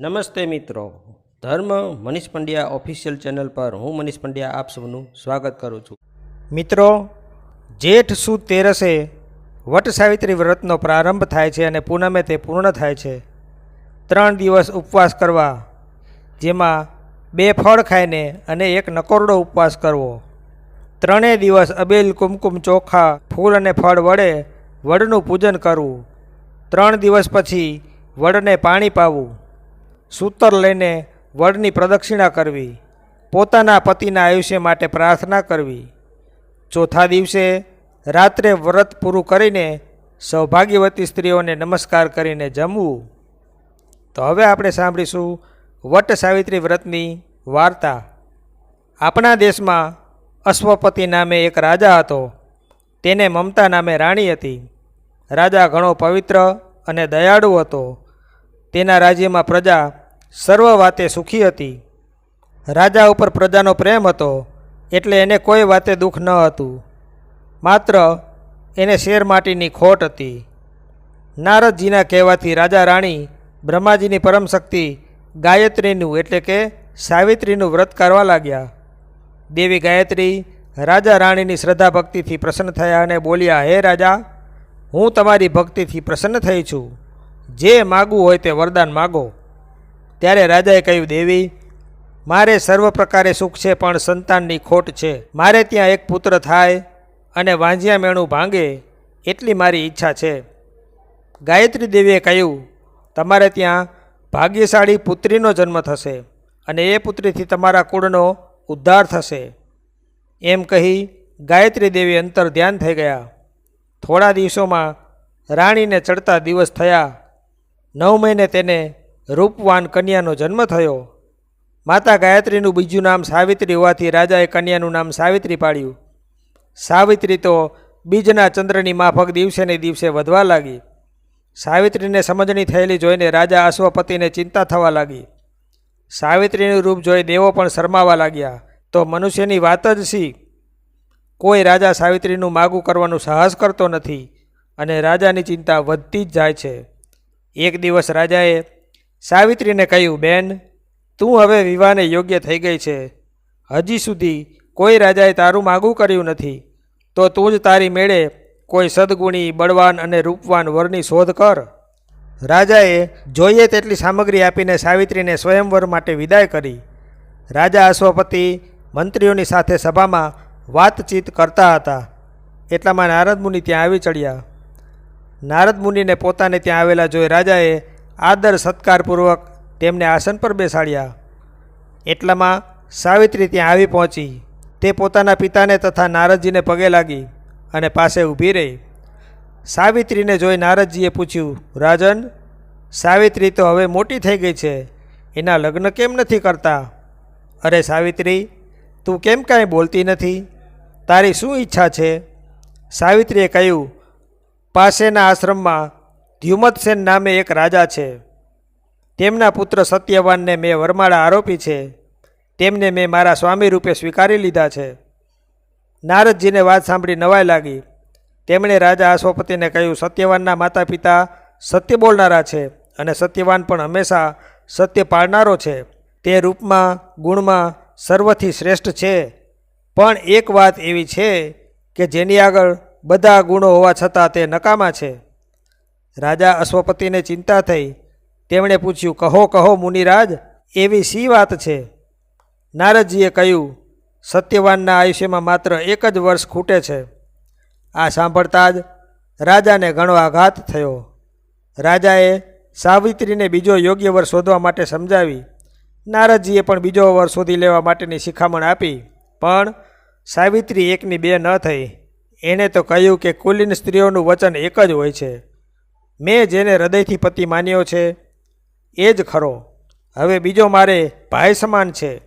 નમસ્તે મિત્રો. ધર્મ મનીષ પંડ્યા ઓફિશિયલ ચેનલ પર હું મનીષ પંડ્યા આપ સૌનું સ્વાગત કરું છું. મિત્રો, જેઠ સુદ તેરસે વટ સાવિત્રી વ્રતનો પ્રારંભ થાય છે અને પૂનમે તે પૂર્ણ થાય છે. ત્રણ દિવસ ઉપવાસ કરવા, જેમાં બે ફળ ખાઈને અને એક નકોરડો ઉપવાસ કરવો. ત્રણેય દિવસ અબેલ કુમકુમ ચોખા, ફૂલ અને ફળ વડે વડનું પૂજન કરવું. ત્રણ દિવસ પછી વડને પાણી પાવું. સૂતર લઈને વડની પ્રદક્ષિણા કરવી, પોતાના પતિના આયુષ્ય માટે પ્રાર્થના કરવી. ચોથા દિવસે રાત્રે વ્રત પૂરું કરીને સૌભાગ્યવતી સ્ત્રીઓને નમસ્કાર કરીને જમવું. તો હવે આપણે સાંભળીશું વટ સાવિત્રી વ્રતની વાર્તા. આપણા દેશમાં અશ્વપતિ નામે એક રાજા હતો. તેને મમતા નામે રાણી હતી. રાજા ઘણો પવિત્ર અને દયાળુ હતો. તેના રાજ્યમાં પ્રજા સર્વ વાતે સુખી હતી. રાજા ઉપર પ્રજાનો પ્રેમ હતો, એટલે એને કોઈ વાતે દુઃખ ન હતું. માત્ર એને શેર માટીની ખોટ હતી. નારદજીના કહેવાથી રાજા રાણી બ્રહ્માજીની પરમશક્તિ ગાયત્રીનું એટલે કે સાવિત્રીનું વ્રત કરવા લાગ્યા. દેવી ગાયત્રી રાજા રાણીની શ્રદ્ધા ભક્તિથી પ્રસન્ન થયા અને બોલ્યા, હે રાજા, હું તમારી ભક્તિથી પ્રસન્ન થઈ છું. જે માગવું હોય તે વરદાન માગો. ત્યારે રાજાએ કહ્યું, દેવી, મારે સર્વ પ્રકારે સુખ છે, પણ સંતાનની ખોટ છે. મારે ત્યાં એક પુત્ર થાય અને વાંજિયા મેણું ભાંગે એટલી મારી ઈચ્છા છે. ગાયત્રી દેવીએ કહ્યું, તમારે ત્યાં ભાગ્યશાળી પુત્રીનો જન્મ થશે અને એ પુત્રીથી તમારા કુળનો ઉદ્ધાર થશે. એમ કહી ગાયત્રી દેવી અંતર ધ્યાન થઈ ગયા. થોડા દિવસોમાં રાણીને ચડતા દિવસ થયા. નવ મહિને તેને રૂપવાન કન્યાનો જન્મ થયો. માતા ગાયત્રીનું બીજું નામ સાવિત્રી હોવાથી રાજાએ કન્યાનું નામ સાવિત્રી પાડ્યું. સાવિત્રી તો બીજના ચંદ્રની માફક દિવસે ને દિવસે વધવા લાગી. સાવિત્રીને સમજણી થયેલી જોઈને રાજા અશ્વપતિને ચિંતા થવા લાગી. સાવિત્રીનું રૂપ જોઈ દેવો પણ શરમાવા લાગ્યા. તો મનુષ્યની વાત જ સી કોઈ રાજા સાવિત્રીનું માગું કરવાનું સાહસ કરતો નથી અને રાજાની ચિંતા વધતી જ જાય છે. એક દિવસ રાજાએ સાવિત્રીને કહ્યું, બેન, તું હવે વિવાહને યોગ્ય થઈ ગઈ છે. હજી સુધી કોઈ રાજાએ તારું માગું કર્યું નથી. તો તું જ તારી મેળે કોઈ સદગુણી, બળવાન અને રૂપવાન વરની શોધ કર. રાજાએ જોઈએ તેટલી સામગ્રી આપીને સાવિત્રીને સ્વયંવર માટે વિદાય કરી. રાજા અશ્વપતિ મંત્રીઓની સાથે સભામાં વાતચીત કરતા હતા. એટલામાં નારદ મુનિ ત્યાં આવી ચડ્યા. નારદ મુનિને પોતાને ત્યાં આવેલા જોઈ રાજાએ આદર સત્કારપૂર્વક તેમને આસન પર બેસાડ્યા. એટલામાં સાવિત્રી ત્યાં આવી પહોંચી. તે પોતાના પિતાને તથા નારદજીને પગે લાગી અને પાસે ઊભી રહી. સાવિત્રીને જોઈ નારદજીએ પૂછ્યું, રાજન, સાવિત્રી તો હવે મોટી થઈ ગઈ છે. એના લગ્ન કેમ નથી કરતા? અરે સાવિત્રી, તું કેમ કાંઈ બોલતી નથી? તારી શું ઈચ્છા છે? સાવિત્રીએ કહ્યું પાસેના આશ્રમમાં ધ્યુમતસેન નામે એક રાજા છે. તેમના પુત્ર સત્યવાનને મેં વરમાળા આરોપી છે. તેમને મેં મારા સ્વામી રૂપે સ્વીકારી લીધા છે. નારદજીને વાત સાંભળી નવાઈ લાગી. તેમણે રાજા અશ્વપતિને કહ્યું, સત્યવાનના માતા પિતા સત્ય બોલનારા છે અને સત્યવાન પણ હંમેશા સત્ય પાળનારો છે. તે રૂપમાં, ગુણમાં સર્વથી શ્રેષ્ઠ છે. પણ એક વાત એવી છે કે જેની આગળ બધા ગુણો હોવા છતાં તે નકામા છે. રાજા અશ્વપતિને ચિંતા થઈ. તેમણે પૂછ્યું, કહો કહો, મુનિરાજ, એવી સી વાત છે? નારદજીએ કહ્યું, સત્યવાનના આયુષ્યમાં માત્ર એક જ વર્ષ ખૂટે છે. આ સાંભળતા જ રાજાને ઘણો આઘાત થયો. રાજાએ સાવિત્રીને બીજો યોગ્ય વર શોધવા માટે સમજાવી. નારદજીએ પણ બીજો વર શોધી લેવા માટેની શિખામણ આપી. પણ સાવિત્રી એકની બે ન થઈ. એણે તો કહ્યું કે કુલીન સ્ત્રીઓનું વચન એક જ હોય છે. મેં જેને હૃદયથી પતિ માન્યો છે, એ જ ખરો. હવે બીજો મારે ભાઈ સમાન છે.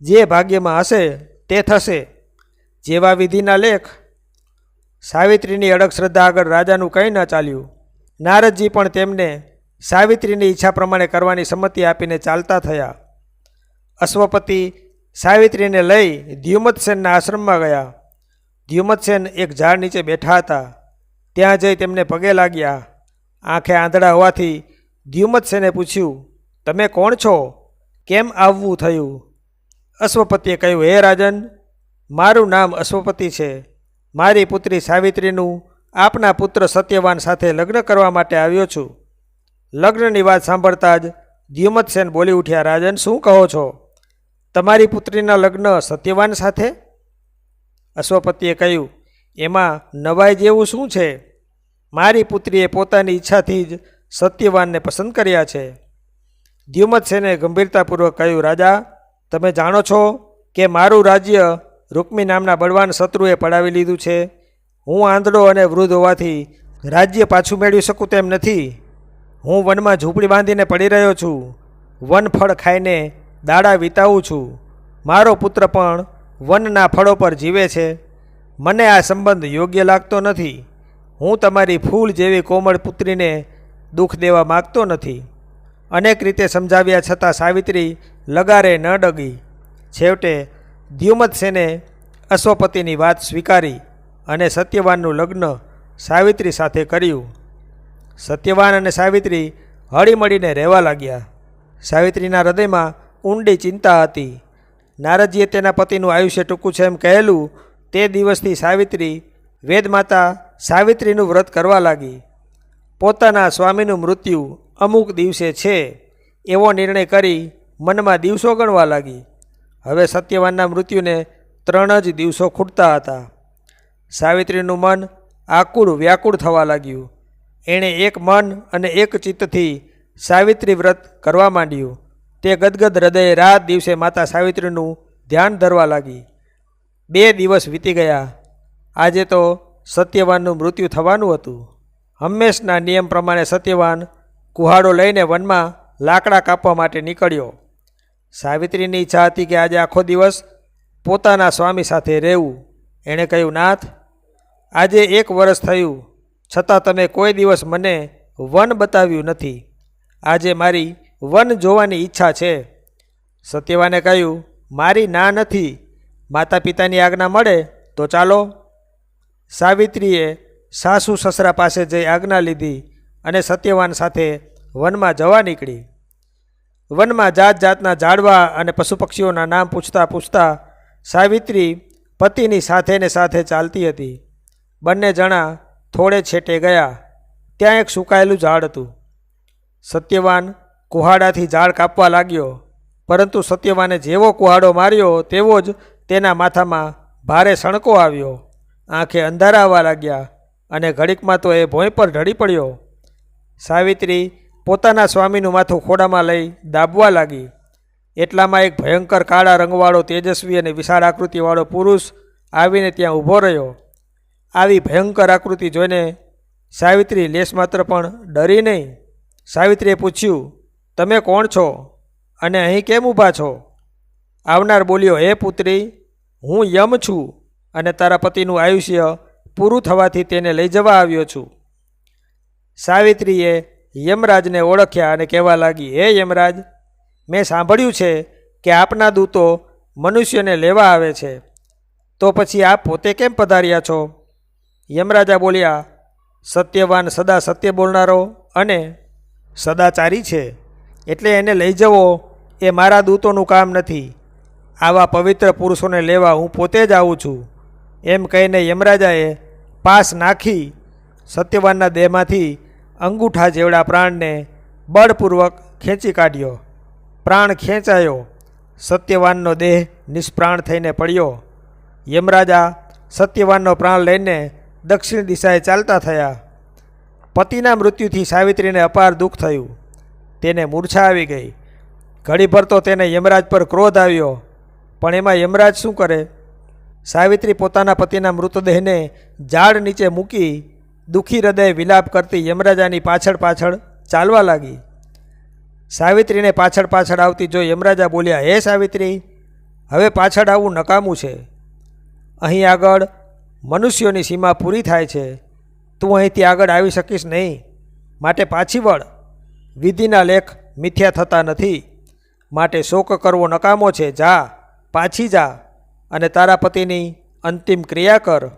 જે ભાગ્યમાં હશે, તે થશે. જેવા વિધિના લેખ. સાવિત્રીની અડગ શ્રદ્ધા આગળ રાજાનું કંઈ ન ચાલ્યું, નારદજી પણ તેમને સાવિત્રીની ઈચ્છા પ્રમાણે કરવાની સંમતિ આપીને ચાલતા થયા. અશ્વપતિ સાવિત્રીને લઈ દ્યુમતસેનના આશ્રમમાં ગયા. દ્યુમતસેન એક ઝાડ નીચે બેઠા હતા. ત્યાં જઈ તેમને પગે લાગ્યા. આંખે આંધળા હોવાથી ધ્યુમતસેને પૂછ્યું, તમે કોણ છો? કેમ આવવું થયું? અશ્વપતિએ કહ્યું, હે રાજન, મારું નામ અશ્વપતિ છે. મારી પુત્રી સાવિત્રીનું આપના પુત્ર સત્યવાન સાથે લગ્ન કરવા માટે આવ્યો છું. લગ્નની વાત સાંભળતા જ ધ્યુમતસેન બોલી ઉઠ્યા, રાજન, શું કહો છો? તમારી પુત્રીના લગ્ન સત્યવાન સાથે? અશ્વપતિએ કહ્યું, એમાં નવાઈ જેવું શું છે? મારી પુત્રીએ પોતાની ઈચ્છાથી જ સત્યવાનને પસંદ કર્યા છે. દ્યુમતસેને ગંભીરતાપૂર્વક કહ્યું, રાજા, તમે જાણો છો કે મારું રાજ્ય રૂકમી નામના બળવાન શત્રુએ પડાવી લીધું છે. હું આંધળો અને વૃદ્ધ હોવાથી રાજ્ય પાછું મેળવી શકું તેમ નથી. હું વનમાં ઝૂંપડી બાંધીને પડી રહ્યો છું. વન ફળ ખાઈને દાડા વિતાવું છું. મારો પુત્ર પણ વનના ફળો પર જીવે છે. મને આ સંબંધ યોગ્ય લાગતો નથી. હું તમારી ફૂલ જેવી કોમળ પુત્રીને દુઃખ દેવા માગતો નથી. અનેક રીતે સમજાવ્યા છતાં સાવિત્રી લગારે ન ડગી. છેવટે દ્યુમતસેને અશ્વપતિની વાત સ્વીકારી અને સત્યવાનનું લગ્ન સાવિત્રી સાથે કર્યું. સત્યવાન અને સાવિત્રી હળીમળીને રહેવા લાગ્યા. સાવિત્રીના હૃદયમાં ઊંડી ચિંતા હતી. નારદજીએ તેના પતિનું આયુષ્ય ટૂંકું છે એમ કહેલું. તે દિવસથી સાવિત્રી, વેદમાતા સાવિત્રીનું વ્રત કરવા લાગી. પોતાના સ્વામીનું મૃત્યુ અમુક દિવસે છે એવો નિર્ણય કરી મનમાં દિવસો ગણવા લાગી. હવે સત્યવાનના મૃત્યુને ત્રણ જ દિવસો ખૂટતા હતા. સાવિત્રીનું મન આકુળ વ્યાકુળ થવા લાગ્યું. એણે એક મન અને એક ચિત્તથી સાવિત્રી વ્રત કરવા માંડ્યું. તે ગદગદ હૃદયે રાત દિવસે માતા સાવિત્રીનું ધ્યાન ધરવા લાગી. બે દિવસ વીતી ગયા. આજે તો સત્યવાનનું મૃત્યુ થવાનું હતું. હંમેશના નિયમ પ્રમાણે સત્યવાન કુહાડો લઈને વનમાં લાકડા કાપવા માટે નીકળ્યો. સાવિત્રીની ઈચ્છા હતી કે આજે આખો દિવસ પોતાના સ્વામી સાથે રહેવું. એણે કહ્યું, નાથ, આજે એક વર્ષ થયું. છતાં તમે કોઈ દિવસ મને વન બતાવ્યું નથી. આજે મારી વન જોવાની ઈચ્છા છે. સત્યવાને કહ્યું, મારી ના નથી. માતા પિતાની આજ્ઞા મળે તો ચાલો. સાવિત્રીએ સાસુ સસરા પાસે જઈ આજ્ઞા લીધી અને સત્યવાન સાથે વનમાં જવા નીકળી. વનમાં જાત જાતના ઝાડવા અને પશુ પક્ષીઓના નામ પૂછતા પૂછતા સાવિત્રી પતિની સાથે ને સાથે ચાલતી હતી. બંને જણા થોડે છેટે ગયા. ત્યાં એક સુકાયેલું ઝાડ હતું. સત્યવાન કુહાડાથી ઝાડ કાપવા લાગ્યો. પરંતુ સત્યવાને જેવો કુહાડો માર્યો, તેવો જ તેના માથામાં ભારે સણકો આવ્યો. આંખે અંધારા આવવા લાગ્યા અને ઘડીકમાં તો એ ભોંય પર ઢળી પડ્યો. સાવિત્રી પોતાના સ્વામીનું માથું ખોડામાં લઈ દાબવા લાગી. એટલામાં એક ભયંકર કાળા રંગવાળો તેજસ્વી અને વિશાળ આકૃતિવાળો પુરુષ આવીને ત્યાં ઊભો રહ્યો. આવી ભયંકર આકૃતિ જોઈને સાવિત્રી લેશ માત્ર પણ ડરી નહીં. સાવિત્રીએ પૂછ્યું તમે કોણ છો? અને અહીં કેમ ઊભા છો? આવનાર બોલ્યો, હે પુત્રી, હું યમ છું અને તારા પતિનું આયુષ્ય પૂરું થવાથી તેને લઈ જવા આવ્યો છું. સાવિત્રીએ યમરાજને ઓળખ્યા અને કહેવા લાગી, હે યમરાજ, મેં સાંભળ્યું છે કે આપના દૂતો મનુષ્યને લેવા આવે છે. તો પછી આપ પોતે કેમ પધાર્યા છો? યમરાજા બોલ્યા, સત્યવાન સદા સત્ય બોલનારો અને સદાચારી છે. એટલે એને લઈ જવો. એ મારા દૂતોનું કામ નથી. આવા પવિત્ર પુરુષોને લેવા હું પોતે જ આવું છું. એમ કહીને યમરાજાએ પાસ નાખી સત્યવાનના દેહમાંથી અંગૂઠા જેવડા પ્રાણને બળપૂર્વક ખેંચી કાઢ્યો. પ્રાણ ખેંચાયો. સત્યવાનનો દેહ નિષ્પ્રાણ થઈને પડ્યો. યમરાજા સત્યવાનનો પ્રાણ લઈને દક્ષિણ દિશાએ ચાલતા થયા. પતિના મૃત્યુથી સાવિત્રીને અપાર દુઃખ થયું. તેને મૂર્છા આવી ગઈ. ઘડીભર તો તેને યમરાજ પર ક્રોધ આવ્યો. પણ એમાં યમરાજ શું કરે? સાવિત્રી પોતાના પતિના મૃતદેહને ઝાડ નીચે મૂકી દુઃખી હૃદય વિલાપ કરતી યમરાજાની પાછળ પાછળ ચાલવા લાગી. સાવિત્રીને પાછળ પાછળ આવતી જો યમરાજા બોલ્યા, હે સાવિત્રી, હવે પાછળ આવવું નકામું છે. અહીં આગળ મનુષ્યોની સીમા પૂરી થાય છે. તું અહીંથી આગળ આવી શકીશ નહીં. માટે પાછી વળ. વિધિના લેખ મિથ્યા થતા નથી. માટે શોક કરવો નકામો છે. જા, પાછી જા અને તારા પતિની અંતિમ ક્રિયા કર.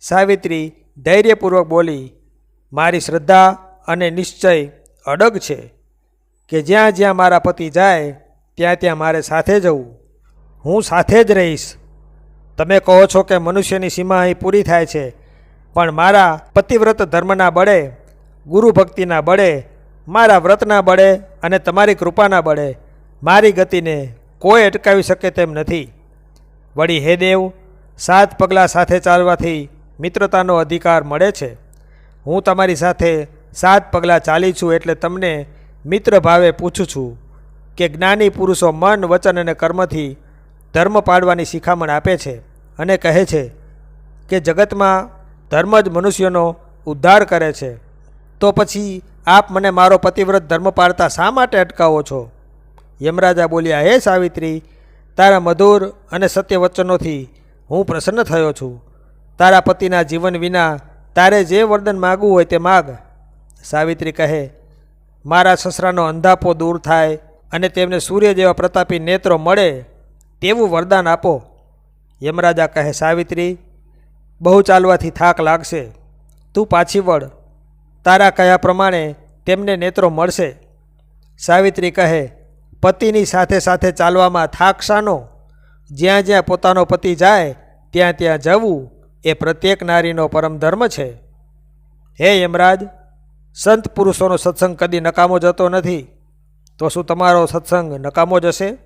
સાવિત્રી ધૈર્યપૂર્વક બોલી, મારી શ્રદ્ધા અને નિશ્ચય અડગ છે કે જ્યાં જ્યાં મારા પતિ જાય, ત્યાં ત્યાં મારે સાથે જવું. હું સાથે જ રહીશ. તમે કહો છો કે મનુષ્યની સીમા અહીં પૂરી થાય છે, પણ મારા પતિવ્રત ધર્મના બળે ગુરુ ભક્તિના બળે મારા વ્રતના બળે અને તમારી કૃપાના બળે મારી ગતિને કોઈ અટકાવી શકે તેમ નથી. વળી હે દેવ, સાત પગલાં સાથે ચાલવાથી મિત્રતાનો અધિકાર મળે છે. હું તમારી સાથે સાત પગલાં ચાલી છું એટલે તમને મિત્ર ભાવે પૂછું છું કે જ્ઞાની પુરુષો મન, વચન અને કર્મથી ધર્મ પાડવાની શિખામણ આપે છે અને કહે છે કે જગતમાં ધર્મ જ મનુષ્યનો ઉદ્ધાર કરે છે. તો પછી આપ મને મારો પતિવ્રત ધર્મ પાળતા શા માટે અટકાવો છો? યમરાજા બોલ્યા, હે સાવિત્રી, તારા મધુર અને સત્ય વચનોથી હું પ્રસન્ન થયો છું. તારા પતિના જીવન વિના તારે જે વરદાન માગવું હોય તે માગ. સાવિત્રી કહે, મારા સસરાનો અંધાપો દૂર થાય અને તેમને સૂર્ય જેવા પ્રતાપી નેત્રો મળે તેવું વરદાન આપો. યમરાજા કહે, સાવિત્રી, બહુ ચાલવાથી થાક લાગશે. તું પાછી વળ. તારા કયા પ્રમાણે તેમને નેત્રો મળશે? સાવિત્રી કહે, પતિની સાથે સાથે ચાલવામાં થાક શાનો? જ્યાં જ્યાં પોતાનો પતિ જાય, ત્યાં ત્યાં જવું એ પ્રત્યેક નારીનો પરમ ધર્મ છે. હે યમરાજ, સંત પુરુષોનો સત્સંગ કદી નકામો જતો નથી. તો શું તમારો સત્સંગ નકામો જશે?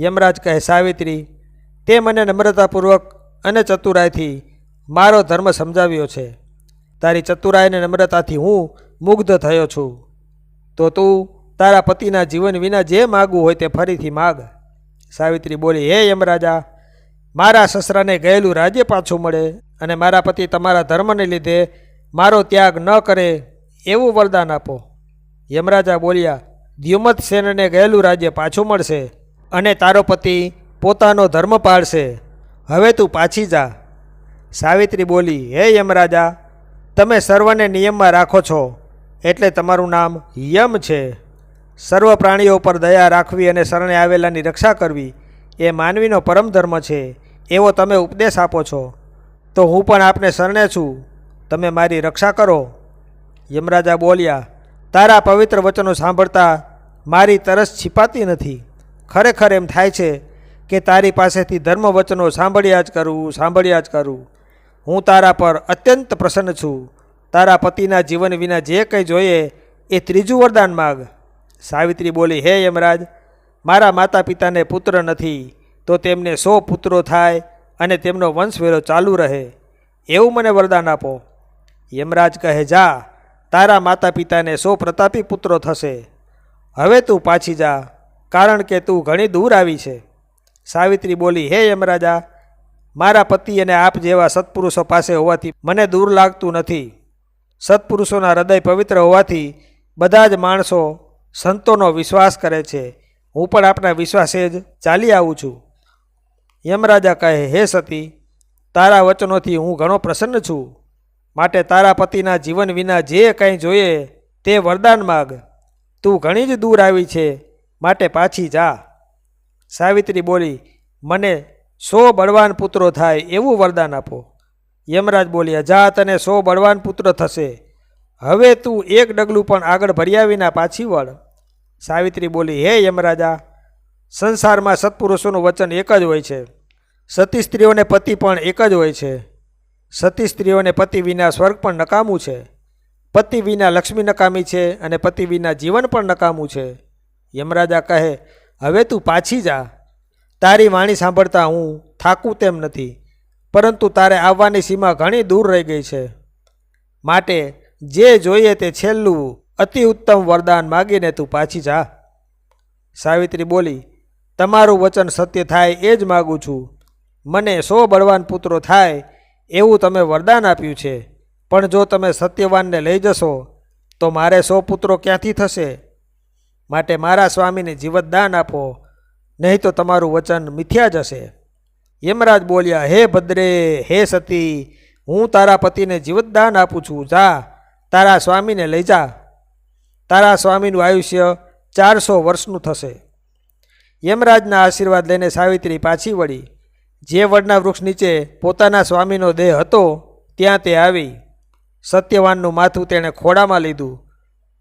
યમરાજ કહે, સાવિત્રી, તે મને નમ્રતાપૂર્વક અને ચતુરાઈથી મારો ધર્મ સમજાવ્યો છે. તારી ચતુરાઈ અને નમ્રતાથી હું મુગ્ધ થયો છું. તો તું તારા પતિના જીવન વિના જે માગવું હોય તે ફરીથી માગ. સાવિત્રી બોલી, હે યમરાજા, મારા સસરાને ગયેલું રાજ્ય પાછું મળે અને મારા પતિ તમારા ધર્મને લીધે મારો ત્યાગ ન કરે એવું વરદાન આપો. યમરાજા બોલ્યા દ્યુમત સેનને ગયેલું રાજ્ય પાછું મળશે અને તારો પતિ પોતાનો ધર્મ પાળશે. હવે તું પાછી જા. સાવિત્રી બોલી, હે યમરાજા તમે સર્વને નિયમમાં રાખો છો, એટલે તમારું નામ યમ છે. સર્વ પ્રાણીઓ પર દયા રાખવી અને શરણે આવેલાની રક્ષા કરવી એ માનવીનો પરમ ધર્મ છે, એવો તમે ઉપદેશ આપો છો. તો હું પણ આપને શરણે છું. તમે મારી રક્ષા કરો. યમરાજા બોલ્યા, તારા પવિત્ર વચનો સાંભળતા મારી તરસ છિપાતી નથી. ખરેખર એમ થાય છે કે તારી પાસેથી ધર્મ વચનો સાંભળ્યા જ કરું, સાંભળ્યા જ કરું. હું તારા પર અત્યંત પ્રસન્ન છું. તારા પતિના જીવન વિના જે કંઈ જોઈએ એ ત્રીજું વરદાન માગ. સાવિત્રી બોલી, હે યમરાજ, મારા માતા પિતાને પુત્ર નથી, તો તેમને સો પુત્રો થાય અને તેમનો વંશવેરો ચાલુ રહે. એવું મને વરદાન આપો. યમરાજ કહે, જા, તારા માતા પિતાને સો પ્રતાપી પુત્રો થશે. હવે તું પાછી જા, કારણ કે તું ઘણી દૂર આવી છે. સાવિત્રી બોલી, હે યમરાજા મારા પતિ અને આપ જેવા સત્પુરુષો પાસે હોવાથી મને દૂર લાગતું નથી. સત્પુરુષોના હૃદય પવિત્ર હોવાથી બધા જ માણસો સંતોનો વિશ્વાસ કરે છે. હું પણ આપના વિશ્વાસે જ ચાલી આવું છું. યમરાજા કહે, હે સતી, તારા વચનોથી હું ઘણો પ્રસન્ન છું. માટે તારા પતિના જીવન વિના જે કંઈ જોઈએ તે વરદાન માગ. તું ઘણી જ દૂર આવી છે. માટે પાછી જા. સાવિત્રી બોલી, મને સો બળવાન પુત્રો થાય એવું વરદાન આપો. યમરાજ બોલ્યા જા તને સો બળવાન પુત્ર થશે. હવે તું એક ડગલું પણ આગળ ભર્યા વિના પાછી વળ. સાવિત્રી બોલી, હે યમરાજા, સંસારમાં સત્પુરુષોનું વચન એક જ હોય છે. સતી સ્ત્રીઓને પતિ પણ એક જ હોય છે. સતી સ્ત્રીઓને પતિ વિના સ્વર્ગ પણ નકામું છે. પતિ વિના લક્ષ્મી નકામી છે અને પતિ વિના જીવન પણ નકામું છે. યમરાજા કહે, હવે તું પાછી જા. તારી વાણી સાંભળતા હું થાકું તેમ નથી, પરંતુ તારે આવવાની સીમા ઘણી દૂર રહી ગઈ છે. માટે જે જોઈએ તે છેલ્લું અતિ ઉત્તમ વરદાન માગીને તું પાછી જા. સાવિત્રી બોલી, તમારું વચન સત્ય થાય એ જ માગું છું. મને સો બળવાન પુત્રો થાય એવું તમે વરદાન આપ્યું છે, પણ જો તમે સત્યવાનને લઈ જશો, તો મારે સો પુત્રો ક્યાંથી થશે? માટે મારા સ્વામીને જીવતદાન આપો. નહીં તો તમારું વચન મિથ્યા જશે યમરાજ બોલ્યા, હે ભદ્રે, હે સતી, હું તારા પતિને જીવતદાન આપું છું. જા, તારા સ્વામીને લઈ જા. તારા સ્વામીનું આયુષ્ય ચારસો વર્ષનું થશે. યમરાજના આશીર્વાદ લઈને સાવિત્રી પાછી વળી. જે વડના વૃક્ષ નીચે પોતાના સ્વામીનો દેહ હતો, ત્યાં તે આવી. સત્યવાનનું માથું તેણે ખોડામાં લીધું.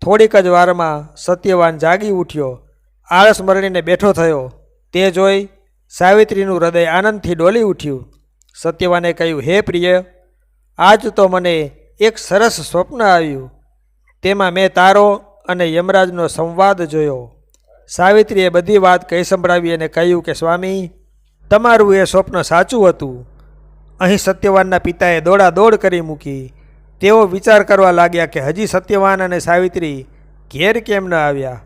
થોડીક જ વારમાં સત્યવાન જાગી ઉઠ્યો. આળસ મરણીને બેઠો થયો. તે જોઈ સાવિત્રીનું હૃદય આનંદથી ડોલી ઉઠ્યું. સત્યવાને કહ્યું, હે પ્રિય, આજ તો મને એક સરસ સ્વપ્ન આવ્યું. તેમાં મેં તારો અને યમરાજનો સંવાદ જોયો. સાવિત્રીએ બધી વાત કહી સંભળાવી અને કહ્યું કે, સ્વામી, તમારું એ સ્વપ્ન સાચું હતું. અહીં સત્યવાનના પિતાએ દોડાદોડ કરી મૂકી. તેઓ વિચાર કરવા લાગ્યા કે હજી સત્યવાન અને સાવિત્રી ઘેર કેમ ન આવ્યા.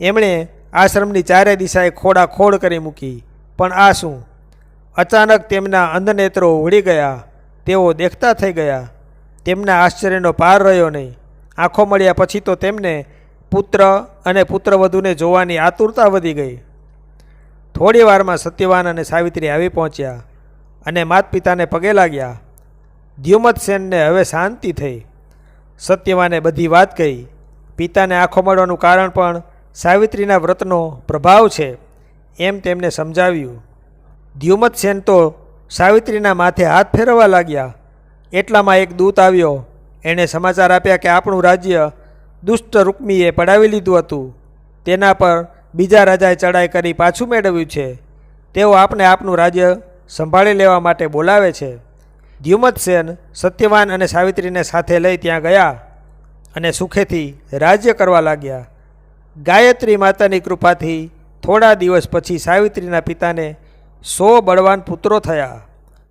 એમણે આશ્રમની ચારે દિશાએ ખોડા ખોડ કરી મૂકી. પણ આ શું? અચાનક તેમના અંધનેત્રો ઉડી ગયા. તેઓ દેખતા થઈ ગયા. તેમના આશ્ચર્યનો પાર રહ્યો નહીં. આંખો મળ્યા પછી તો તેમને પુત્ર અને પુત્રવધુને જોવાની આતુરતા વધી ગઈ. થોડી વારમાં સત્યવાન અને સાવિત્રી આવી પહોંચ્યા અને માત પિતાને પગે લાગ્યા. દ્યુમત સેનને હવે શાંતિ થઈ. સત્યવાને બધી વાત કહી. પિતાને આંખો મળવાનું કારણ પણ સાવિત્રીના વ્રતનો પ્રભાવ છે એમ તેમને સમજાવ્યું. ધ્યુમત સેન તો સાવિત્રીના માથે હાથ ફેરવવા લાગ્યા. એટલામાં એક દૂત આવ્યો. એણે સમાચાર આપ્યા કે આપણું રાજ્ય દુષ્ટ રૂકમીએ પડાવી લીધું હતું. તેના પર બીજા રાજાએ ચડાઈ કરી પાછું મેળવ્યું છે. તેઓ આપને આપનું રાજ્ય સંભાળી લેવા માટે બોલાવે છે. ધ્યુમતસેન સત્યવાન અને સાવિત્રીને સાથે લઈ ત્યાં ગયા અને સુખેથી રાજ્ય કરવા લાગ્યા. ગાયત્રી માતાની કૃપાથી થોડા દિવસ પછી સાવિત્રીના પિતાને સો બળવાન પુત્રો થયા.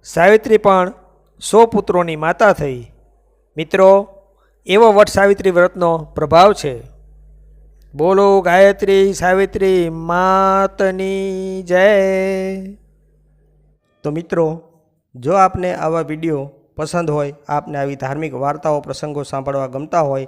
સાવિત્રી પણ સો પુત્રોની માતા થઈ. મિત્રો, એવો વટ સાવિત્રી વ્રતનો પ્રભાવ છે. બોલો, ગાયત્રી, સાવિત્રી, માતની જય. તો મિત્રો, જો આપને આવા વીડિયો પસંદ હોય, આપને આવી ધાર્મિક વાર્તાઓ, પ્રસંગો સાંભળવા ગમતા હોય